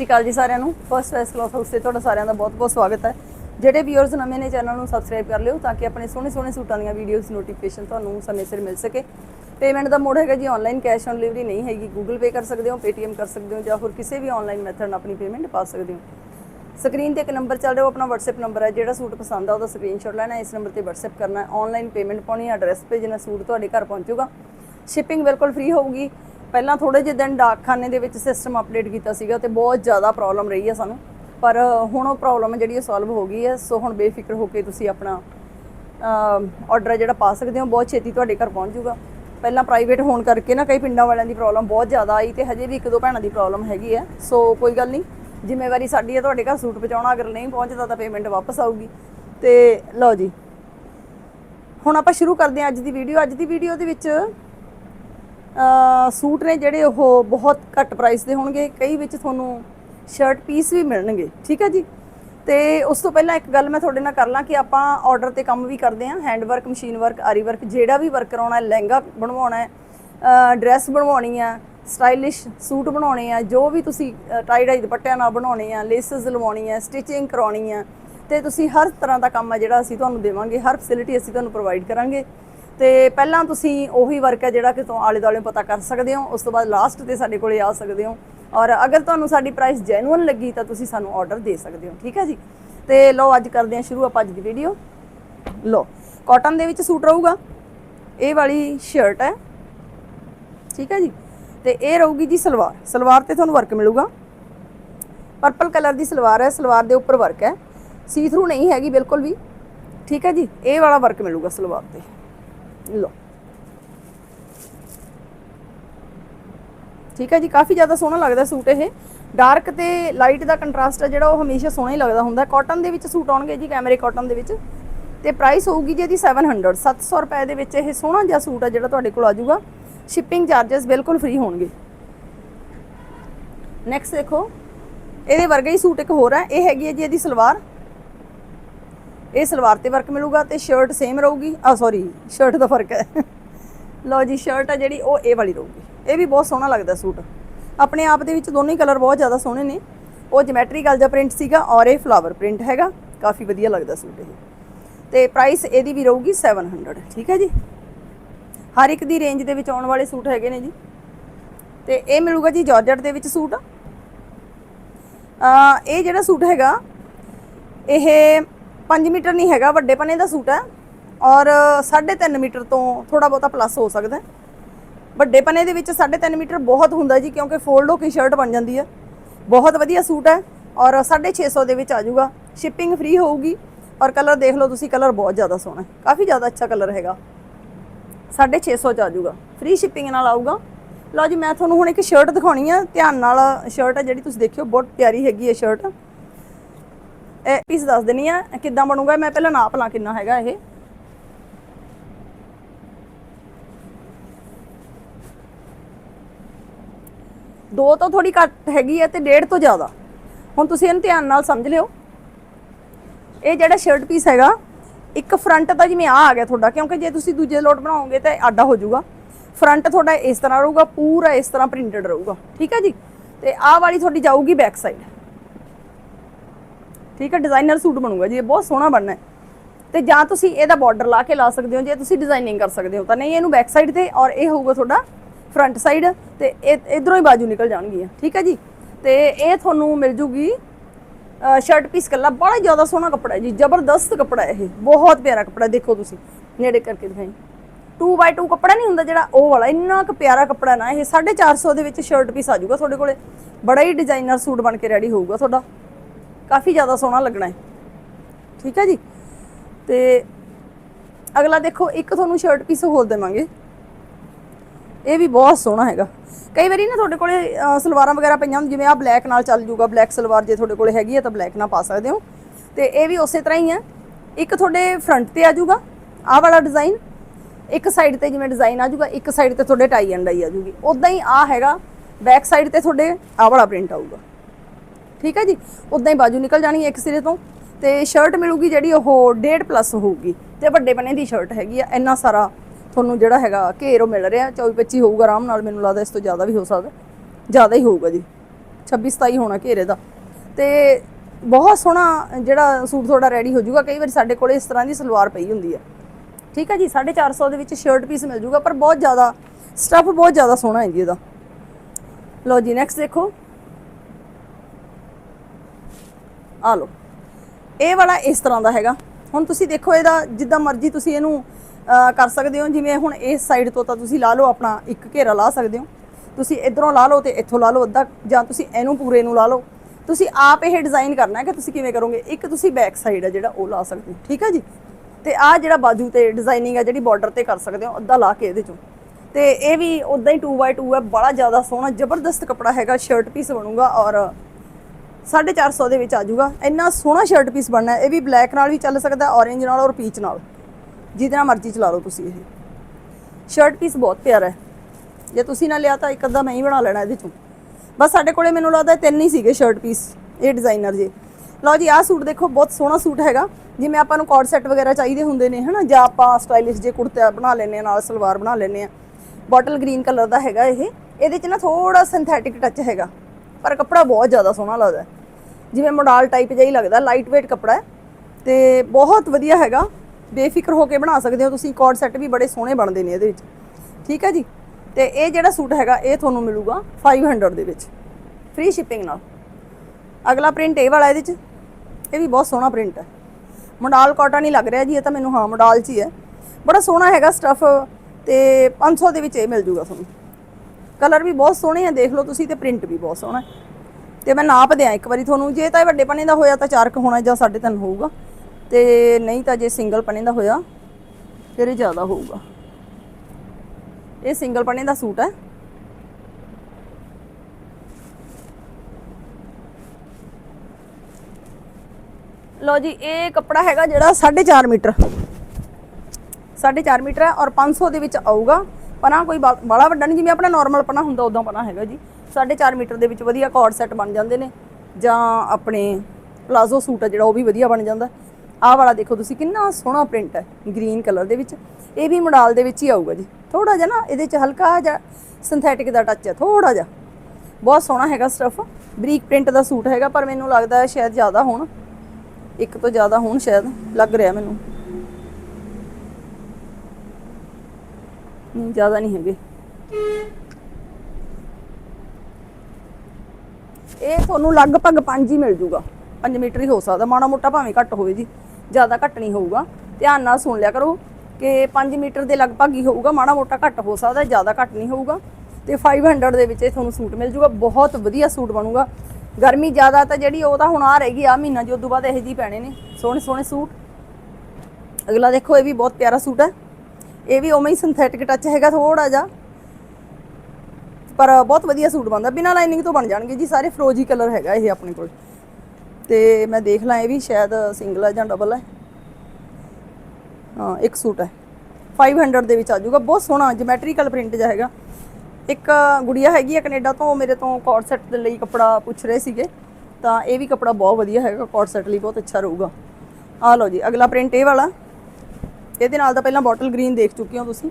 ਸਤਿ ਸ਼੍ਰੀ ਅਕਾਲ ਜੀ ਸਾਰਿਆਂ ਨੂੰ। ਫਸਟ ਵੈਸ ਕਲਾਸ ਹਾਊਸ ਤੇ ਤੁਹਾਡਾ ਸਾਰਿਆਂ ਦਾ ਬਹੁਤ-ਬਹੁਤ ਸਵਾਗਤ ਹੈ। ਜਿਹੜੇ ਵੀਅਰਸ ਨਵੇਂ ਨੇ ਚੈਨਲ ਨੂੰ ਸਬਸਕ੍ਰਾਈਬ ਕਰ ਲਿਓ ਤਾਂ ਕਿ ਆਪਣੇ ਸੋਹਣੇ ਸੋਹਣੇ ਸੂਟਾਂ ਦੀਆਂ ਵੀਡੀਓਜ਼ ਨੋਟੀਫਿਕੇਸ਼ਨ ਤੁਹਾਨੂੰ ਸਮੇਂ ਸਿਰ ਮਿਲ ਸਕੇ। ਪੇਮੈਂਟ ਦਾ ਮੋਡ ਹੈਗਾ ਜੀ ਆਨਲਾਈਨ ਕੈਸ਼ ਔਨ ਡਿਲੀਵਰੀ ਨਹੀਂ ਹੈਗੀ। ਗੂਗਲ ਪੇ ਕਰ ਸਕਦੇ ਹੋ ਪੇਟੀਐਮ ਕਰ ਸਕਦੇ ਹੋ ਜਾਂ ਹੋਰ ਕਿਸੇ ਵੀ ਆਨਲਾਈਨ ਮੈਥਡ ਨਾਲ ਆਪਣੀ ਪੇਮੈਂਟ ਪਾ ਸਕਦੇ ਹੋ। ਸਕਰੀਨ ਤੇ ਇੱਕ ਨੰਬਰ ਚੱਲ ਰਿਹਾ, ਉਹ ਆਪਣਾ WhatsApp ਨੰਬਰ ਹੈ। ਜਿਹੜਾ ਸੂਟ ਪਸੰਦ ਆ, ਉਹਦਾ ਸਕਰੀਨਸ਼ਾਟ ਲੈਣਾ ਇਸ ਨੰਬਰ ਤੇ WhatsApp ਕਰਨਾ ਹੈ। ਆਨਲਾਈਨ ਪੇਮੈਂਟ ਪਾਉਣੀ ਹੈ ਐਡਰੈਸ ਭੇਜਣਾ, ਸੂਟ ਤੁਹਾਡੇ ਘਰ ਪਹੁੰਚੂਗਾ। ਸ਼ਿਪਿੰਗ ਬਿਲਕੁਲ ਫ੍ਰੀ ਹੋਊਗੀ। ਪਹਿਲਾਂ ਥੋੜੇ ਜਿਹੇ ਦਿਨ ਡਾਕਖਾਨੇ ਦੇ ਵਿੱਚ ਸਿਸਟਮ ਅਪਡੇਟ ਕੀਤਾ ਸੀਗਾ ਤੇ ਬਹੁਤ ਜ਼ਿਆਦਾ ਪ੍ਰੋਬਲਮ ਰਹੀ ਹੈ ਸਾਨੂੰ। ਪਰ ਹੁਣ ਉਹ ਪ੍ਰੋਬਲਮ ਜਿਹੜੀ ਹੈ ਸੋਲਵ ਹੋ ਗਈ ਹੈ ਸੋ ਹੁਣ ਬੇਫਿਕਰ ਹੋ ਕੇ ਤੁਸੀਂ ਆਪਣਾ ਆਰਡਰ ਜਿਹੜਾ ਪਾ ਸਕਦੇ ਹੋ। ਬਹੁਤ ਛੇਤੀ ਤੁਹਾਡੇ ਘਰ ਪਹੁੰਚ ਜਾਊਗਾ। ਪਹਿਲਾਂ ਪ੍ਰਾਈਵੇਟ ਹੋਣ ਕਰਕੇ ਨਾ ਕਈ ਪਿੰਡਾਂ ਵਾਲਿਆਂ ਦੀ ਪ੍ਰੋਬਲਮ ਬਹੁਤ ਜ਼ਿਆਦਾ ਆਈ ਤੇ ਹਜੇ ਵੀ ਇੱਕ ਦੋ ਭੈਣਾਂ ਦੀ ਪ੍ਰੋਬਲਮ ਹੈਗੀ ਹੈ ਸੋ ਕੋਈ ਗੱਲ ਨਹੀਂ, ਜ਼ਿੰਮੇਵਾਰੀ ਸਾਡੀ ਹੈ ਤੁਹਾਡੇ ਘਰ ਸੂਟ ਪਹੁੰਚਾਉਣਾ, ਅਗਰ ਨਹੀਂ ਪਹੁੰਚਦਾ ਤਾਂ ਪੇਮੈਂਟ ਵਾਪਸ ਆਊਗੀ। ਤੇ ਲਓ ਜੀ। ਹੁਣ ਆਪਾਂ ਸ਼ੁਰੂ ਕਰਦੇ ਹਾਂ ਅੱਜ ਦੀ ਵੀਡੀਓ ਅੱਜ ਦੀ ਵੀਡੀਓ ਦੇ ਵਿੱਚ ਸੂਟ ਨੇ ਜਿਹੜੇ ਉਹ ਬਹੁਤ ਘੱਟ ਪ੍ਰਾਈਸ ਦੇ ਹੋਣਗੇ, ਕਈ ਵਿੱਚ ਤੁਹਾਨੂੰ ਸ਼ਰਟ ਪੀਸ ਵੀ ਮਿਲਣਗੇ, ਠੀਕ ਹੈ ਜੀ? ਤੇ ਉਸ ਤੋਂ ਪਹਿਲਾਂ ਇੱਕ ਗੱਲ ਮੈਂ ਤੁਹਾਡੇ ਨਾਲ ਕਰ ਲਾਂ ਕਿ ਆਪਾਂ ਆਰਡਰ ਤੇ ਕੰਮ ਵੀ ਕਰਦੇ ਹਾਂ ਹੈਂਡ ਵਰਕ ਮਸ਼ੀਨ ਵਰਕ ਆਰੀ ਵਰਕ ਜਿਹੜਾ ਵੀ ਵਰਕ ਕਰਾਉਣਾ ਹੈ, ਲਹਿੰਗਾ ਬਣਵਾਉਣਾ ਹੈ ਡਰੈਸ ਬਣਵਾਉਣੀ ਆ ਸਟਾਈਲਿਸ਼ ਸੂਟ ਬਣਾਉਣੇ ਆ, ਜੋ ਵੀ ਤੁਸੀਂ ਟਾਈ ਡਾਈ ਦੁਪੱਟਿਆਂ ਨਾਲ ਬਣਾਉਣੇ ਆ ਲੇਸਸ ਲਵਾਉਣੀ ਆ ਸਟਿਚਿੰਗ ਕਰਾਉਣੀ ਆ, ਤੇ ਤੁਸੀਂ ਹਰ ਤਰ੍ਹਾਂ ਦਾ ਕੰਮ ਹੈ ਜਿਹੜਾ ਅਸੀਂ ਤੁਹਾਨੂੰ ਦੇਵਾਂਗੇ, ਹਰ ਫੈਸਿਲਿਟੀ ਅਸੀਂ ਤੁਹਾਨੂੰ ਪ੍ਰੋਵਾਈਡ ਕਰਾਂਗੇ। ਤੇ ਪਹਿਲਾਂ ਤੁਸੀਂ ਉਹੀ ਵਰਕ ਹੈ ਜਿਹੜਾ ਕਿ ਤੋਂ ਆਲੇ ਦੁਆਲੇ ਪਤਾ ਕਰ ਸਕਦੇ ਹੋ, ਉਸ ਤੋਂ ਬਾਅਦ ਲਾਸਟ ਤੇ ਸਾਡੇ ਕੋਲੇ ਆ ਸਕਦੇ ਹੋ। ਔਰ ਅਗਰ ਤੁਹਾਨੂੰ ਸਾਡੀ ਪ੍ਰਾਈਸ ਜੈਨੂਅਨ ਲੱਗੀ, ਤਾਂ ਤੁਸੀਂ ਸਾਨੂੰ ਆਰਡਰ ਦੇ ਸਕਦੇ ਹੋ, ਠੀਕ ਹੈ ਜੀ? ਤੇ ਲਓ, ਅੱਜ ਕਰਦੇ ਹਾਂ ਸ਼ੁਰੂ, ਆਪਾਂ ਅੱਜ ਦੀ ਵੀਡੀਓ ਲਓ ਕਾਟਨ ਦੇ ਵਿੱਚ ਸੂਟ ਰਹੂਗਾ। ਇਹ ਵਾਲੀ ਸ਼ਰਟ ਹੈ। ਠੀਕ ਹੈ ਜੀ? ਤੇ ਇਹ ਰਹੂਗੀ ਜੀ ਸਲਵਾਰ। ਸਲਵਾਰ ਤੇ ਤੁਹਾਨੂੰ ਵਰਕ ਮਿਲੂਗਾ। ਪਰਪਲ ਕਲਰ ਦੀ ਸਲਵਾਰ ਹੈ। ਸਲਵਾਰ ਦੇ ਉੱਪਰ ਵਰਕ ਹੈ। ਸੀ ਥਰੂ ਨਹੀਂ ਹੈਗੀ ਬਿਲਕੁਲ ਵੀ। ਠੀਕ ਹੈ ਜੀ? ਇਹ ਵਾਲਾ ਵਰਕ ਮਿਲੂਗਾ ਸਲਵਾਰ ਤੇ। ਲੋ ਠੀਕ ਹੈ ਜੀ, ਕਾਫੀ ਜ਼ਿਆਦਾ ਸੋਹਣਾ ਲੱਗਦਾ ਸੂਟ ਇਹ। ਡਾਰਕ ਤੇ ਲਾਈਟ ਦਾ ਕੰਟਰਾਸਟ ਹੈ ਜਿਹੜਾ ਉਹ ਹਮੇਸ਼ਾ ਸੋਹਣਾ ਹੀ ਲੱਗਦਾ ਹੁੰਦਾ। ਕਾਟਨ ਦੇ ਵਿੱਚ ਸੂਟ ਆਉਣਗੇ ਜੀ ਕੈਮਰੇ ਕਾਟਨ ਦੇ ਵਿੱਚ। ਤੇ ਪ੍ਰਾਈਸ ਹੋਊਗੀ ਜੀ ਇਹਦੀ 700 700 ਰੁਪਏ ਦੇ ਵਿੱਚ ਇਹ ਸੋਹਣਾ ਜਿਹਾ ਸੂਟ ਹੈ ਜਿਹੜਾ ਤੁਹਾਡੇ ਕੋਲ ਆ ਜਾਊਗਾ। ਸ਼ਿਪਿੰਗ ਚਾਰजेस ਬਿਲਕੁਲ ਫ੍ਰੀ ਹੋਣਗੇ। ਨੈਕਸਟ ਦੇਖੋ, ਇਹਦੇ ਵਰਗਾ ਹੀ ਸੂਟ ਇੱਕ ਹੋਰ ਹੈ ਇਹ ਹੈਗੀ ਹੈ ਜੀ ਇਹਦੀ ਸਲਵਾਰ। ਇਹ ਸਲਵਾਰ ਤੇ ਵਰਕ ਮਿਲੂਗਾ ਤੇ ਸ਼ਰਟ ਸੇਮ ਰਹੂਗੀ। ਆ ਸੌਰੀ ਸ਼ਰਟ ਦਾ ਫ਼ਰਕ ਹੈ। ਲਓ ਜੀ ਸ਼ਰਟ ਆ ਜਿਹੜੀ, ਉਹ ਇਹ ਵਾਲੀ ਰਹੂਗੀ। ਇਹ ਵੀ ਬਹੁਤ ਸੋਹਣਾ ਲੱਗਦਾ ਸੂਟ। ਆਪਣੇ ਆਪ ਦੇ ਵਿੱਚ ਦੋਨੋਂ ਹੀ ਕਲਰ ਬਹੁਤ ਜ਼ਿਆਦਾ ਸੋਹਣੇ ਨੇ। ਉਹ ਜਿਮੈਟਰੀਕਲ ਦਾ ਪ੍ਰਿੰਟ ਸੀਗਾ ਔਰ ਇਹ ਫਲਾਵਰ ਪ੍ਰਿੰਟ ਹੈਗਾ। ਕਾਫੀ ਵਧੀਆ ਲੱਗਦਾ ਸੂਟ ਇਹ। ਤੇ ਪ੍ਰਾਈਸ ਇਹਦੀ ਵੀ ਰਹੂਗੀ 700 ਠੀਕ ਹੈ ਜੀ? ਹਰ ਇੱਕ ਦੀ ਰੇਂਜ ਦੇ ਵਿੱਚ ਆਉਣ ਵਾਲੇ ਸੂਟ ਹੈਗੇ ਨੇ ਜੀ। ਤੇ ਇਹ ਮਿਲੂਗਾ ਜੀ ਜਾਰਜਟ ਦੇ ਵਿੱਚ ਸੂਟ। ਆ ਇਹ ਜਿਹੜਾ ਸੂਟ ਹੈਗਾ, ਇਹ 5 ਮੀਟਰ ਨਹੀਂ ਹੈਗਾ ਵੱਡੇ ਪਨੇ ਦਾ ਸੂਟ ਹੈ। ਔਰ 3.5 ਮੀਟਰ ਤੋਂ ਥੋੜਾ ਬਹੁਤਾ ਪਲੱਸ ਹੋ ਸਕਦਾ ਹੈ। ਵੱਡੇ ਪਨੇ ਦੇ ਵਿੱਚ 3.5 ਮੀਟਰ ਬਹੁਤ ਹੁੰਦਾ ਜੀ, ਕਿਉਂਕਿ ਫੋਲਡ ਹੋ ਕੇ ਸ਼ਰਟ ਬਣ ਜਾਂਦੀ ਹੈ। ਬਹੁਤ ਵਧੀਆ ਸੂਟ ਹੈ ਔਰ 650 ਦੇ ਵਿੱਚ ਆ ਜਾਊਗਾ। ਸ਼ਿਪਿੰਗ ਫ੍ਰੀ ਹੋਊਗੀ ਔਰ ਕਲਰ ਦੇਖ ਲਓ ਤੁਸੀਂ ਕਲਰ ਬਹੁਤ ਜ਼ਿਆਦਾ ਸੋਹਣਾ ਹੈ। ਕਾਫੀ ਜ਼ਿਆਦਾ ਅੱਛਾ ਕਲਰ ਹੈਗਾ। 650 ਚ ਆ ਜਾਊਗਾ। ਫ੍ਰੀ ਸ਼ਿਪਿੰਗ ਨਾਲ ਆਊਗਾ। ਲਓ ਜੀ, ਮੈਂ ਤੁਹਾਨੂੰ ਹੁਣ ਇੱਕ ਸ਼ਰਟ ਦਿਖਾਉਣੀ ਆ। ਧਿਆਨ ਨਾਲ ਸ਼ਰਟ ਹੈ ਜਿਹੜੀ ਤੁਸੀਂ ਦੇਖਿਓ, ਬਹੁਤ ਪਿਆਰੀ ਹੈਗੀ ਹੈ ਸ਼ਰਟ ਇਹ ਪੀਸ ਦੱਸ ਦੇਣੀ ਆ, ਕਿੱਦਾਂ ਬਣੂਗਾ, ਮੈਂ ਪਹਿਲਾਂ ਨਾਪ ਲਾਂ ਕਿੰਨਾ ਹੈਗਾ ਇਹ। ਦੋ ਤੋਂ ਥੋੜੀ ਘੱਟ ਹੈਗੀ ਹੈ ਤੇ ਡੇਢ ਤੋਂ ਜ਼ਿਆਦਾ। ਹੁਣ ਤੁਸੀਂ ਇਹਨੂੰ ਧਿਆਨ ਨਾਲ ਸਮਝ ਲਿਓ। ਇਹ ਜਿਹੜਾ ਸ਼ਰਟ ਪੀਸ ਹੈਗਾ, ਇੱਕ ਫਰੰਟ ਤਾਂ ਜਿਵੇਂ ਆ ਆ ਗਿਆ ਤੁਹਾਡਾ, ਕਿਉਂਕਿ ਜੇ ਤੁਸੀਂ ਦੂਜੇ ਲੋਟ ਬਣਾਓਗੇ ਤਾਂ ਆਡਾ ਹੋ ਜਾਊਗਾ। ਫਰੰਟ ਤੁਹਾਡਾ ਇਸ ਤਰ੍ਹਾਂ ਰਹੂਗਾ, ਪੂਰਾ ਇਸ ਤਰ੍ਹਾਂ ਪ੍ਰਿੰਟਡ ਰਹੂਗਾ। ਠੀਕ ਹੈ ਜੀ? ਤੇ ਆਹ ਵਾਲੀ ਤੁਹਾਡੀ ਜਾਊਗੀ ਬੈਕ ਸਾਈਡ ਠੀਕ ਹੈ? ਡਿਜ਼ਾਈਨਰ ਸੂਟ ਬਣੂਗਾ ਜੀ, ਇਹ ਬਹੁਤ ਸੋਹਣਾ ਬਣਨਾ ਹੈ। ਤੇ ਜਾਂ ਤੁਸੀਂ ਇਹਦਾ ਬਾਰਡਰ ਲਾ ਕੇ ਲਾ ਸਕਦੇ ਹੋ, ਜੇ ਤੁਸੀਂ ਡਿਜ਼ਾਈਨਿੰਗ ਕਰ ਸਕਦੇ ਹੋ, ਤਾਂ ਨਹੀਂ, ਇਹਨੂੰ ਬੈਕ ਸਾਈਡ ਤੇ ਔਰ ਇਹ ਹੋਊਗਾ ਤੁਹਾਡਾ ਫਰੰਟ ਸਾਈਡ ਤੇ ਇਹ ਇਧਰੋਂ ਹੀ ਬਾਜੂ ਨਿਕਲ ਜਾਣਗੀਆਂ, ਠੀਕ ਹੈ ਜੀ? ਤੇ ਇਹ ਤੁਹਾਨੂੰ ਮਿਲ ਜੂਗੀ ਸ਼ਰਟ ਪੀਸ ਕੱਲਾ, ਬੜਾ ਜ਼ਿਆਦਾ ਸੋਹਣਾ ਕੱਪੜਾ ਹੈ ਜੀ, ਜ਼ਬਰਦਸਤ ਕੱਪੜਾ ਹੈ ਇਹ, ਬਹੁਤ ਪਿਆਰਾ ਕੱਪੜਾ, ਦੇਖੋ ਤੁਸੀਂ, ਨੇੜੇ ਕਰਕੇ ਦਿਖਾਈ। 2x2 ਕੱਪੜਾ ਨਹੀਂ ਹੁੰਦਾ ਜਿਹੜਾ ਉਹ ਵਾਲਾ, ਇੰਨਾ ਕੁ ਪਿਆਰਾ ਕੱਪੜਾ ਨਾ, ਇਹ 450 ਦੇ ਵਿੱਚ ਸ਼ਰਟ ਪੀਸ ਆ ਜਾਊਗਾ ਤੁਹਾਡੇ ਕੋਲੇ। ਬੜਾ ਹੀ ਡਿਜ਼ਾਈਨਰ ਸੂਟ ਬਣ ਕੇ ਰੈਡੀ ਹੋਊਗਾ ਤੁਹਾਡਾ। ਕਾਫੀ ਜ਼ਿਆਦਾ ਸੋਹਣਾ ਲੱਗਣਾ ਹੈ। ਠੀਕ ਹੈ ਜੀ? ਤੇ ਅਗਲਾ ਦੇਖੋ, ਇੱਕ ਤੁਹਾਨੂੰ ਸ਼ਰਟ ਪੀਸ ਹੋਰ ਦੇਵਾਂਗੇ। ਇਹ ਵੀ ਬਹੁਤ ਸੋਹਣਾ ਹੈਗਾ। ਕਈ ਵਾਰੀ ਨਾ ਤੁਹਾਡੇ ਕੋਲੇ ਸਲਵਾਰਾਂ ਵਗੈਰਾ ਪਈਆਂ ਹੁੰਦੀਆਂ, ਜਿਵੇਂ ਆ ਬਲੈਕ ਨਾਲ ਚੱਲ ਜੂਗਾ ਬਲੈਕ ਸਲਵਾਰ ਜੇ ਤੁਹਾਡੇ ਕੋਲੇ ਹੈਗੀ ਹੈ ਤਾਂ ਬਲੈਕ ਨਾਲ ਪਾ ਸਕਦੇ ਹੋ। ਤੇ ਇਹ ਵੀ ਉਸੇ ਤਰ੍ਹਾਂ ਹੀ ਹੈ ਇੱਕ ਤੁਹਾਡੇ ਫਰੰਟ ਤੇ ਆ ਜੂਗਾ, ਆਹ ਵਾਲਾ ਡਿਜ਼ਾਈਨ ਇੱਕ ਸਾਈਡ ਤੇ ਜਿਵੇਂ ਡਿਜ਼ਾਈਨ ਆ ਜੂਗਾ, ਇੱਕ ਸਾਈਡ ਤੇ ਤੁਹਾਡੇ ਟਾਈ ਐਂਡ ਆਈ ਆ ਜੂਗੀ। ਉਦਾਂ ਹੀ ਆ ਹੈਗਾ ਬੈਕ ਸਾਈਡ ਤੇ ਤੁਹਾਡੇ, ਆਹ ਵਾਲਾ ਪ੍ਰਿੰਟ ਆਊਗਾ। ਠੀਕ ਹੈ ਜੀ? ਉਦਾਂ ਹੀ ਬਾਜੂ ਨਿਕਲ ਜਾਣੀ ਇੱਕ ਸਿਰੇ ਤੋਂ ਤੇ ਸ਼ਰਟ ਮਿਲੂਗੀ ਜਿਹੜੀ ਉਹ 1.5 ਪਲੱਸ ਹੋਊਗੀ ਤੇ ਵੱਡੇ ਬਣੇ ਦੀ ਸ਼ਰਟ ਹੈਗੀ ਆ। ਇੰਨਾ ਸਾਰਾ ਤੁਹਾਨੂੰ ਜਿਹੜਾ ਹੈਗਾ ਘੇਰੋ ਮਿਲ ਰਿਹਾ। 24 25 ਹੋਊਗਾ ਆਰਾਮ ਨਾਲ, ਮੈਨੂੰ ਲੱਗਦਾ ਇਸ ਤੋਂ ਜ਼ਿਆਦਾ ਵੀ ਹੋ ਸਕਦਾ। ਜ਼ਿਆਦਾ ਹੀ ਹੋਊਗਾ ਜੀ। 26 27 ਹੋਣਾ ਘੇਰੇ ਦਾ। ਤੇ ਬਹੁਤ ਸੋਹਣਾ ਜਿਹੜਾ ਸੂਟ ਤੁਹਾਡਾ ਰੈਡੀ ਹੋ ਜਾਊਗਾ। ਕਈ ਵਾਰੀ ਸਾਡੇ ਕੋਲੇ ਇਸ ਤਰ੍ਹਾਂ ਦੀ ਸਲਵਾਰ ਪਈ ਹੁੰਦੀ ਹੈ ਠੀਕ ਹੈ ਜੀ? 450 ਦੇ ਵਿੱਚ ਸ਼ਰਟ ਪੀਸ ਮਿਲ ਜਾਊਗਾ, ਪਰ ਬਹੁਤ ਜ਼ਿਆਦਾ ਸਟੱਫ ਬਹੁਤ ਜ਼ਿਆਦਾ ਸੋਹਣਾ ਹੈ ਜੀ ਇਹਦਾ। ਲਓ ਜੀ ਨੈਕਸਟ ਦੇਖੋ। ਆ ਲਓ। ਇਹ ਵਾਲਾ ਇਸ ਤਰ੍ਹਾਂ ਦਾ ਹੈਗਾ। ਹੁਣ ਤੁਸੀਂ ਦੇਖੋ ਇਹਦਾ ਜਿੱਦਾਂ ਮਰਜ਼ੀ ਤੁਸੀਂ ਇਹਨੂੰ ਕਰ ਸਕਦੇ ਹੋ। ਜਿਵੇਂ ਹੁਣ ਇਸ ਸਾਈਡ ਤੋਂ ਤਾਂ ਤੁਸੀਂ ਲਾ ਲਓ ਆਪਣਾ, ਇੱਕ ਘੇਰਾ ਲਾ ਸਕਦੇ ਹੋ। ਤੁਸੀਂ ਇਧਰੋਂ ਲਾ ਲਓ ਤੇ ਇੱਥੋਂ ਲਾ ਲਓ ਅੱਧਾ, ਜਾਂ ਤੁਸੀਂ ਇਹਨੂੰ ਪੂਰੇ ਨੂੰ ਲਾ ਲਓ। ਤੁਸੀਂ ਆਪ ਇਹ ਡਿਜ਼ਾਈਨ ਕਰਨਾ ਹੈ ਕਿ ਤੁਸੀਂ ਕਿਵੇਂ ਕਰੋਗੇ? ਇੱਕ ਤੁਸੀਂ ਬੈਕ ਸਾਈਡ ਹੈ ਜਿਹੜਾ ਉਹ ਲਾ ਸਕਦੇ ਹੋ। ਠੀਕ ਹੈ ਜੀ? ਤੇ ਆਹ ਜਿਹੜਾ ਬਾਜੂ ਤੇ ਡਿਜ਼ਾਈਨਿੰਗ ਹੈ ਜਿਹੜੀ ਬਾਰਡਰ ਤੇ ਕਰ ਸਕਦੇ ਹੋ, ਅੱਧਾ ਲਾ ਕੇ ਇਹਦੇ ਚੋਂ। ਤੇ ਇਹ ਵੀ ਉਦਾਂ ਹੀ 2x2 ਹੈ ਬੜਾ ਜ਼ਿਆਦਾ ਸੋਹਣਾ, ਜ਼ਬਰਦਸਤ ਕਪੜਾ ਹੈਗਾ ਸ਼ਰਟ ਪੀਸ ਬਣੂਗਾ ਔਰ 450 ਦੇ ਵਿੱਚ ਆ ਜਾਊਗਾ। ਇੰਨਾ ਸੋਹਣਾ ਸ਼ਰਟ ਪੀਸ ਬਣਨਾ ਇਹ ਵੀ ਬਲੈਕ ਨਾਲ ਵੀ ਚੱਲ ਸਕਦਾ ਹੈ ਔਰੇਂਜ ਨਾਲ ਔਰ ਪੀਚ ਨਾਲ। ਜਿਹਦੇ ਨਾਲ ਮਰਜ਼ੀ ਚਲਾ ਲਓ ਤੁਸੀਂ ਇਹ। ਸ਼ਰਟ ਪੀਸ ਬਹੁਤ ਪਿਆਰਾ ਹੈ। ਜੇ ਤੁਸੀਂ ਨਾ ਲਿਆ ਤਾਂ ਇੱਕ ਅੱਧਾ ਮੈਂ ਹੀ ਬਣਾ ਲੈਣਾ ਇਹਦੇ ਚੋਂ। ਬਸ ਸਾਡੇ ਕੋਲੇ ਮੈਨੂੰ ਲੱਗਦਾ ਤਿੰਨ ਹੀ ਸੀਗੇ ਸ਼ਰਟ ਪੀਸ ਇਹ ਡਿਜ਼ਾਈਨਰ ਜੇ। ਲਓ ਜੀ, ਆਹ ਸੂਟ ਦੇਖੋ, ਬਹੁਤ ਸੋਹਣਾ ਸੂਟ ਹੈਗਾ। ਜਿਵੇਂ ਆਪਾਂ ਨੂੰ ਕੋਟ ਸੈੱਟ ਵਗੈਰਾ ਚਾਹੀਦੇ ਹੁੰਦੇ ਨੇ, ਹਨਾ? ਜਾਂ ਆਪਾਂ ਸਟਾਈਲਿਸ਼ ਜੇ ਕੁੜਤਾ ਬਣਾ ਲੈਨੇ ਆ ਨਾਲ ਸਲਵਾਰ ਬਣਾ ਲੈਨੇ ਆ ਬੋਟਲ ਗ੍ਰੀਨ ਕਲਰ ਦਾ ਹੈਗਾ ਇਹ। ਇਹਦੇ ਚ ਨਾ ਥੋੜਾ ਸਿੰਥੈਟਿਕ ਟੱਚ ਹੈਗਾ। ਪਰ ਕੱਪੜਾ ਬਹੁਤ ਜ਼ਿਆਦਾ ਸੋਹਣਾ ਲੱਗਦਾ ਜਿਵੇਂ ਮੋਡਲ ਟਾਈਪ ਜਿਹਾ ਹੀ ਲੱਗਦਾ ਲਾਈਟ weight ਕੱਪੜਾ ਹੈ। ਤੇ ਬਹੁਤ ਵਧੀਆ ਹੈਗਾ। ਬੇਫਿਕਰ ਹੋ ਕੇ ਬਣਾ ਸਕਦੇ ਹੋ ਤੁਸੀਂ। ਕੋਟ ਸੈੱਟ ਵੀ ਬੜੇ ਸੋਹਣੇ ਬਣਦੇ ਨੇ ਇਹਦੇ ਵਿੱਚ। ਠੀਕ ਹੈ ਜੀ? ਤੇ ਇਹ ਜਿਹੜਾ ਸੂਟ ਹੈਗਾ, ਇਹ ਤੁਹਾਨੂੰ ਮਿਲੂਗਾ 500 ਦੇ ਵਿੱਚ। ਫ੍ਰੀ ਸ਼ਿਪਿੰਗ ਨਾਲ। ਅਗਲਾ ਪ੍ਰਿੰਟ ਇਹ ਵਾਲਾ ਇਹਦੇ ਚ। ਇਹ ਵੀ ਬਹੁਤ ਸੋਹਣਾ ਪ੍ਰਿੰਟ ਹੈ। ਮੋਡਲ ਕਾਟਨ ਹੀ ਲੱਗ ਰਿਹਾ ਜੀ, ਇਹ ਤਾਂ ਮੈਨੂੰ ਹਾਂ, ਮੋਡਲ 'ਚ ਹੀ ਹੈ। ਬੜਾ ਸੋਹਣਾ ਹੈਗਾ ਸਟਫ ਤੇ 500 ਦੇ ਵਿੱਚ ਇਹ ਮਿਲ ਜੂਗਾ ਤੁਹਾਨੂੰ। ਕਲਰ ਵੀ ਬਹੁਤ ਸੋਹਣੇ ਆ, ਦੇਖ ਲਓ ਤੁਸੀਂ ਤੇ ਪ੍ਰਿੰਟ ਵੀ ਬਹੁਤ ਸੋਹਣਾ ਤੇ ਮੈਂ ਨਾਪ ਦਿਆਂ ਇੱਕ ਵਾਰੀ ਤੁਹਾਨੂੰ, ਜੇ ਤਾਂ ਵੱਡੇ ਪਨੇ ਦਾ ਹੋਇਆ ਤਾਂ 4 ਕੁ ਹੋਣਾ ਜਾਂ 3.5 ਹੋਊਗਾ। ਤੇ ਨਹੀਂ ਤਾਂ ਜੇ ਸਿੰਗਲ ਪਨੇ ਦਾ ਹੋਇਆ, ਫਿਰ ਇਹ ਜ਼ਿਆਦਾ ਹੋਊਗਾ। ਇਹ ਸਿੰਗਲ ਪਨੇ ਦਾ ਸੂਟ ਹੈ। ਲਓ ਜੀ, ਇਹ ਕੱਪੜਾ ਹੈਗਾ ਜਿਹੜਾ 4.5 ਮੀਟਰ। 4.5 ਮੀਟਰ ਹੈ ਔਰ 500 ਦੇ ਵਿੱਚ ਆਊਗਾ। ਪਨਾ ਕੋਈ ਬਾ- ਬਾਹਲਾ ਵੱਡਾ ਨਹੀਂ, ਜਿਵੇਂ ਆਪਣਾ ਨਾਰਮਲ ਪਨਾ ਹੁੰਦਾ ਉਦਾਂ ਪਨਾ ਹੈਗਾ ਜੀ। 4.5 ਮੀਟਰ ਦੇ ਵਿੱਚ ਵਧੀਆ ਕੋਟ ਸੈੱਟ ਬਣ ਜਾਂਦੇ ਨੇ, ਜਾਂ ਆਪਣੇ ਪਲਾਜ਼ੋ ਸੂਟ ਆ ਜਿਹੜਾ, ਉਹ ਵੀ ਵਧੀਆ ਬਣ ਜਾਂਦਾ। ਆਹ ਵਾਲਾ ਦੇਖੋ ਤੁਸੀਂ, ਕਿੰਨਾ ਸੋਹਣਾ ਪ੍ਰਿੰਟ ਹੈ ਗ੍ਰੀਨ ਕਲਰ ਦੇ ਵਿੱਚ। ਇਹ ਵੀ ਮਡਾਲ ਦੇ ਵਿੱਚ ਹੀ ਆਊਗਾ ਜੀ। ਥੋੜਾ ਜਿਹਾ ਨਾ, ਇਹਦੇ ਚ ਹਲਕਾ ਜਿਹਾ ਸਿੰਥੈਟਿਕ ਦਾ ਟੱਚ ਹੈ ਥੋੜਾ ਜਿਹਾ। ਬਹੁਤ ਸੋਹਣਾ ਹੈਗਾ ਸਟਫ ਬਰੀਕ ਪ੍ਰਿੰਟ ਦਾ ਸੂਟ ਹੈਗਾ, ਪਰ ਮੈਨੂੰ ਲੱਗਦਾ ਹੈ ਸ਼ਾਇਦ ਜ਼ਿਆਦਾ ਹੋਣ। ਇੱਕ ਤੋਂ ਜ਼ਿਆਦਾ ਹੋਣ ਸ਼ਾਇਦ, ਲੱਗ ਰਿਹਾ ਮੈਨੂੰ। ਨਹੀਂ, ਜ਼ਿਆਦਾ ਨਹੀਂ ਹੈਗੇ। ਇਹ ਤੁਹਾਨੂੰ ਲਗਭਗ 5 ਹੀ ਮਿਲ ਜੂਗਾ। 5 ਮੀਟਰ ਹੀ ਹੋ ਸਕਦਾ, ਮਾੜਾ ਮੋਟਾ ਭਾਵੇਂ ਘੱਟ ਹੋਵੇ ਜੀ, ਜ਼ਿਆਦਾ ਘੱਟ ਨਹੀਂ ਹੋਊਗਾ। ਧਿਆਨ ਨਾਲ ਸੁਣ ਲਿਆ ਕਰੋ ਕਿ 5 ਮੀਟਰ ਦੇ ਲਗਭਗ ਹੀ ਹੋਊਗਾ, ਮਾੜਾ ਮੋਟਾ ਘੱਟ ਹੋ ਸਕਦਾ, ਜ਼ਿਆਦਾ ਘੱਟ ਨਹੀਂ ਹੋਊਗਾ। ਤੇ 500 ਦੇ ਵਿੱਚ ਇਹ ਤੁਹਾਨੂੰ ਸੂਟ ਮਿਲ ਜੂਗਾ, ਬਹੁਤ ਵਧੀਆ ਸੂਟ ਬਣੂਗਾ। ਗਰਮੀ ਜ਼ਿਆਦਾ ਤਾਂ ਜਿਹੜੀ ਉਹ ਤਾਂ ਹੁਣ ਆ ਰਹੇਗੀ ਆ ਮਹੀਨਾ ਜੀ ਤੋਂ ਬਾਅਦ ਇਹੋ ਜਿਹੀ ਪੈਣੇ ਨੇ। ਸੋਹਣੇ ਸੋਹਣੇ ਸੂਟ। ਅਗਲਾ ਦੇਖੋ, ਇਹ ਵੀ ਬਹੁਤ ਪਿਆਰਾ ਸੂਟ ਹੈ। ਇਹ ਵੀ ਉਵੇਂ ਹੀ ਸਿੰਥੈਟਿਕ ਟੱਚ ਹੈਗਾ ਥੋੜਾ ਜਿਹਾ। ਪਰ ਬਹੁਤ ਵਧੀਆ ਸੂਟ ਬਣਦਾ। ਬਿਨਾਂ ਲਾਈਨਿੰਗ ਤੋਂ ਬਣ ਜਾਣਗੇ ਜੀ, ਸਾਰੇ ਫਰੋਜੀ ਕਲਰ ਹੈਗਾ ਇਹ ਆਪਣੇ ਕੋਲ। ਤੇ ਮੈਂ ਦੇਖ ਲਾਂ, ਇਹ ਵੀ ਸ਼ਾਇਦ ਸਿੰਗਲ ਹੈ ਜਾਂ ਡਬਲ ਹੈ। ਹਾਂ, ਇੱਕ ਸੂਟ ਹੈ। 500 ਦੇ ਵਿੱਚ ਆ ਜਾਊਗਾ। ਬਹੁਤ ਸੋਹਣਾ ਜਿਓਮੈਟਰੀਕਲ ਪ੍ਰਿੰਟ ਜਿਹਾ ਹੈਗਾ। ਇੱਕ ਗੁੜੀਆ ਹੈਗੀ ਆ ਕੈਨੇਡਾ ਤੋਂ ਮੇਰੇ ਤੋਂ ਕੋਰਸੈਟ ਦੇ ਲਈ ਕੱਪੜਾ ਪੁੱਛ ਰਹੇ ਸੀਗੇ। ਤਾਂ ਇਹ ਵੀ ਕੱਪੜਾ ਬਹੁਤ ਵਧੀਆ ਹੈਗਾ ਕੋਟ ਲਈ ਬਹੁਤ ਅੱਛਾ ਰਹੂਗਾ। ਆ ਲਓ ਜੀ, ਅਗਲਾ ਪ੍ਰਿੰਟ ਇਹ ਵਾਲਾ। ਇਹਦੇ ਨਾਲ ਤਾਂ ਪਹਿਲਾਂ ਬੋਟਲ ਗ੍ਰੀਨ ਦੇਖ ਚੁੱਕੇ ਹੋ ਤੁਸੀਂ।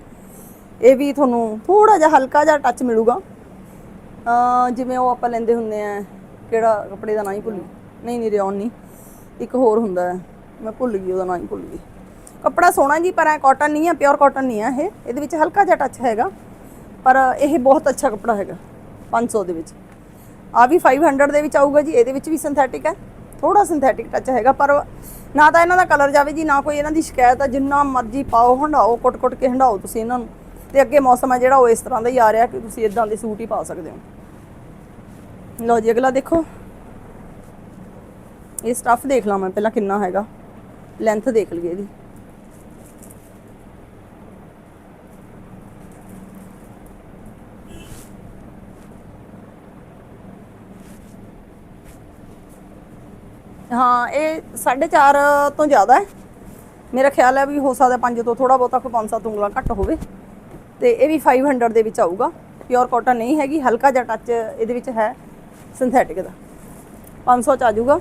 ਇਹ ਵੀ ਤੁਹਾਨੂੰ ਥੋੜਾ ਜਿਹਾ ਹਲਕਾ ਜਿਹਾ ਟੱਚ ਮਿਲੂਗਾ। ਜਿਵੇਂ ਉਹ ਆਪਾਂ ਲੈਂਦੇ ਹੁੰਦੇ ਆ, ਕਿਹੜਾ ਕੱਪੜੇ ਦਾ ਨਾਂ ਹੀ ਭੁੱਲ। ਨਹੀਂ ਨਹੀਂ ਰਿਓਨ ਨਹੀਂ। ਇੱਕ ਹੋਰ ਹੁੰਦਾ ਹੈ। ਮੈਂ ਭੁੱਲ ਗਈ, ਉਹਦਾ ਨਾਂ ਹੀ ਭੁੱਲ ਗਈ। ਕੱਪੜਾ ਸੋਹਣਾ ਜੀ, ਪਰ ਐ ਕਾਟਨ ਨਹੀਂ ਹੈ ਪਿਓਰ ਕਾਟਨ ਨਹੀਂ ਹੈ ਇਹ। ਇਹਦੇ ਵਿੱਚ ਹਲਕਾ ਜਿਹਾ ਟੱਚ ਹੈਗਾ। ਪਰ ਇਹ ਬਹੁਤ ਅੱਛਾ ਕੱਪੜਾ ਹੈਗਾ 500 ਦੇ ਵਿੱਚ। ਆ ਵੀ 500 ਦੇ ਵਿੱਚ ਆਊਗਾ ਜੀ, ਇਹਦੇ ਵਿੱਚ ਵੀ ਸਿੰਥੈਟਿਕ ਹੈ। ਥੋੜਾ ਸਿੰਥੈਟਿਕ ਟੱਚ ਹੈਗਾ, ਪਰ ਨਾ ਤਾਂ ਇਹਨਾਂ ਦਾ ਕਲਰ ਜਾਵੇ ਜੀ, ਨਾ ਕੋਈ ਇਹਨਾਂ ਦੀ ਸ਼ਿਕਾਇਤ ਆ, ਜਿੰਨਾ ਮਰਜ਼ੀ ਪਾਓ, ਹੰਡਾਓ, ਕੁੱਟ-ਕੁੱਟ ਕੇ ਹੰਡਾਓ ਤੁਸੀਂ ਇਹਨਾਂ ਨੂੰ। ਤੇ ਅੱਗੇ ਮੌਸਮ ਹੈ ਜਿਹੜਾ, ਉਹ ਇਸ ਤਰ੍ਹਾਂ ਦਾ ਹੀ ਆ ਰਿਹਾ ਕਿ ਤੁਸੀਂ ਇਦਾਂ ਦੇ ਸੂਟ ਹੀ ਪਾ ਸਕਦੇ ਹੋ। ਲਓ ਜੀ, ਅਗਲਾ ਦੇਖੋ। ਇਹ ਸਟੱਫ ਦੇਖ ਲਾਂ ਮੈਂ, ਪਹਿਲਾਂ ਕਿੰਨਾ ਹੈਗਾ। ਲੈਂਥ ਦੇਖ ਲਈਏ ਇਹਦੀ। ਹਾਂ, ਇਹ 4.5 ਤੋਂ ਜ਼ਿਆਦਾ ਹੈ। ਮੇਰਾ ਖਿਆਲ ਹੈ ਵੀ ਹੋ ਸਕਦਾ 5 ਤੋਂ ਥੋੜਾ ਬਹੁਤਾ ਕੋਈ 5-7 ਉਂਗਲਾਂ ਘੱਟ ਹੋਵੇ। ਤੇ ਇਹ ਵੀ 500 ਦੇ ਵਿੱਚ ਆਊਗਾ। ਪਿਓਰ ਕਾਟਨ ਨਹੀਂ ਹੈਗੀ, ਹਲਕਾ ਜਿਹਾ ਟੱਚ ਇਹਦੇ ਵਿੱਚ ਹੈ ਸਿੰਥੈਟਿਕ ਦਾ। 500 ਚ ਆ ਜਾਊਗਾ।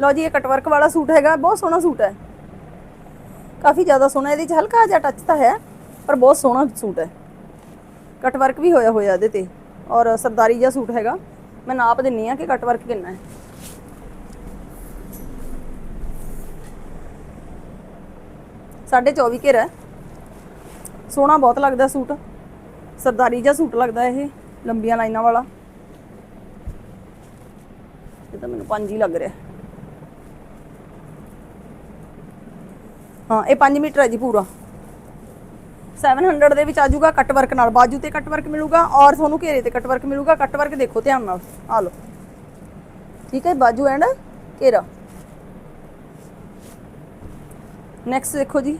ਲਓ ਜੀ, ਇਹ ਕਟਵਰਕ ਵਾਲਾ ਸੂਟ ਹੈਗਾ, ਬਹੁਤ ਸੋਹਣਾ ਸੂਟ ਹੈ। ਕਾਫੀ ਜ਼ਿਆਦਾ ਸੋਹਣਾ, ਇਹਦੇ 'ਚ ਹਲਕਾ ਜਿਹਾ ਟੱਚ ਤਾਂ ਹੈ, ਪਰ ਬਹੁਤ ਸੋਹਣਾ ਸੂਟ ਹੈ। ਕਟਵਰਕ ਵੀ ਹੋਇਆ ਹੋਇਆ ਇਹਦੇ ਤੇ। ਔਰ ਸਰਦਾਰੀ ਜਿਹਾ ਸੂਟ ਹੈਗਾ। ਮੈਂ ਨਾਪ ਦਿੰਨੀ ਆ ਕਿ ਕਟਵਰਕ ਕਿੰਨਾ ਹੈ। 24 ਘੇਰਾ ਸੋਹਣਾ ਬਹੁਤ ਲੱਗਦਾ ਸੂਟ। ਸਰਦਾਰੀ ਜਿਹਾ ਸੂਟ ਲੱਗਦਾ ਇਹ, ਲੰਬੀਆਂ ਲਾਈਨਾਂ ਵਾਲਾ। ਇਹ ਤਾਂ ਮੈਨੂੰ ਪੰਜ ਹੀ ਲੱਗ ਰਿਹਾ। ਹਾਂ, ਇਹ 5 ਮੀਟਰ ਹੈ ਜੀ ਪੂਰਾ। 700 ਦੇ ਵਿੱਚ ਆ ਜਾਊਗਾ ਕੱਟ ਵਰਕ ਨਾਲ। ਬਾਜੂ ਤੇ ਕੱਟ ਵਰਕ ਮਿਲੂਗਾ ਔਰ ਤੁਹਾਨੂੰ ਘੇਰੇ ਤੇ ਕੱਟ ਵਰਕ ਮਿਲੂਗਾ। ਕੱਟ ਵਰਕ ਦੇਖੋ ਧਿਆਨ ਨਾਲ। ਆ ਲਓ। ਠੀਕ ਹੈ, ਬਾਜੂ ਐਂਡ ਘੇਰਾ। ਨੈਕਸਟ ਦੇਖੋ ਜੀ।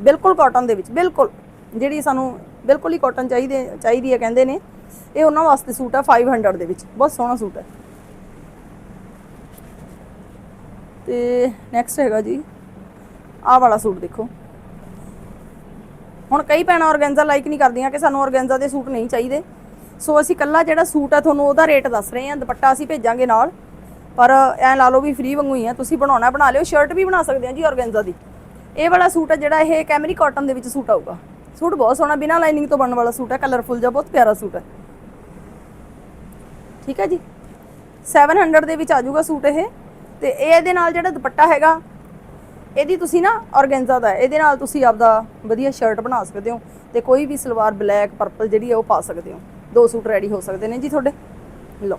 ਬਿਲਕੁਲ ਕਾਟਨ ਦੇ ਵਿੱਚ, ਬਿਲਕੁਲ। ਜਿਹੜੀ ਸਾਨੂੰ ਬਿਲਕੁਲ ਹੀ ਕਾਟਨ ਚਾਹੀਦੇ, ਚਾਹੀਦੀ ਹੈ ਕਹਿੰਦੇ ਨੇ, ਇਹ ਉਹਨਾਂ ਵਾਸਤੇ ਸੂਟ ਹੈ 500 ਦੇ ਵਿੱਚ। ਬਹੁਤ ਸੋਹਣਾ ਸੂਟ ਹੈ। ਤੇ ਨੈਕਸਟ ਹੈਗਾ ਜੀ, ਆਹ ਵਾਲਾ ਸੂਟ ਦੇਖੋ। ਹੁਣ ਕਈ ਭੈਣਾਂ ਔਰਗੈਂਜ਼ਾ ਲਾਈਕ ਨਹੀਂ ਕਰਦੀਆਂ ਕਿ ਸਾਨੂੰ ਔਰਗੈਂਜ਼ਾ ਦੇ ਸੂਟ ਨਹੀਂ ਚਾਹੀਦੇ। ਸੋ ਅਸੀਂ ਕੱਲਾ ਜਿਹੜਾ ਸੂਟ ਹੈ ਤੁਹਾਨੂੰ ਉਹਦਾ ਰੇਟ ਦੱਸ ਰਹੇ ਹਾਂ, ਦੁਪੱਟਾ ਅਸੀਂ ਭੇਜਾਂਗੇ ਨਾਲ। ਪਰ ਐ ਲਾ ਲਓ ਵੀ ਫ੍ਰੀ ਵਾਂਗੂ ਹੀ ਆ, ਤੁਸੀਂ ਬਣਾਉਣਾ ਬਣਾ ਲਿਓ ਸ਼ਰਟ ਵੀ ਬਣਾ ਸਕਦੇ ਆ ਜੀ ਔਰਗੈਂਜ਼ਾ ਦੀ। ਇਹ ਵਾਲਾ ਸੂਟ ਹੈ ਜਿਹੜਾ ਇਹ ਕੈਮਰੀ ਕਾਟਨ ਦੇ ਵਿੱਚ ਸੂਟ ਆਊਗਾ। ਸੂਟ ਬਹੁਤ ਸੋਹਣਾ, ਬਿਨਾ ਲਾਈਨਿੰਗ ਤੋਂ ਬਣਨ ਵਾਲਾ ਸੂਟ ਹੈ ਕਲਰਫੁਲ ਜਿਹਾ, ਬਹੁਤ ਪਿਆਰਾ ਸੂਟ ਹੈ ਠੀਕ ਹੈ ਜੀ? 700 ਦੇ ਵਿੱਚ ਆ ਜਾਊਗਾ ਸੂਟ ਇਹ। ਤੇ ਇਹ ਇਹਦੇ ਨਾਲ ਜਿਹੜਾ ਦੁਪੱਟਾ ਹੈਗਾ, ਇਹਦੀ ਤੁਸੀਂ ਨਾ ਔਰਗੈਂਜ਼ਾ ਦਾ, ਇਹਦੇ ਨਾਲ ਤੁਸੀਂ ਆਪਦਾ ਵਧੀਆ ਸ਼ਰਟ ਬਣਾ ਸਕਦੇ ਹੋ ਤੇ ਕੋਈ ਵੀ ਸਲਵਾਰ ਬਲੈਕ ਪਰਪਲ ਜਿਹੜੀ ਹੈ ਉਹ ਪਾ ਸਕਦੇ ਹੋ। ਦੋ ਸੂਟ ਰੈਡੀ ਹੋ ਸਕਦੇ ਨੇ ਜੀ ਤੁਹਾਡੇ। ਲਓ।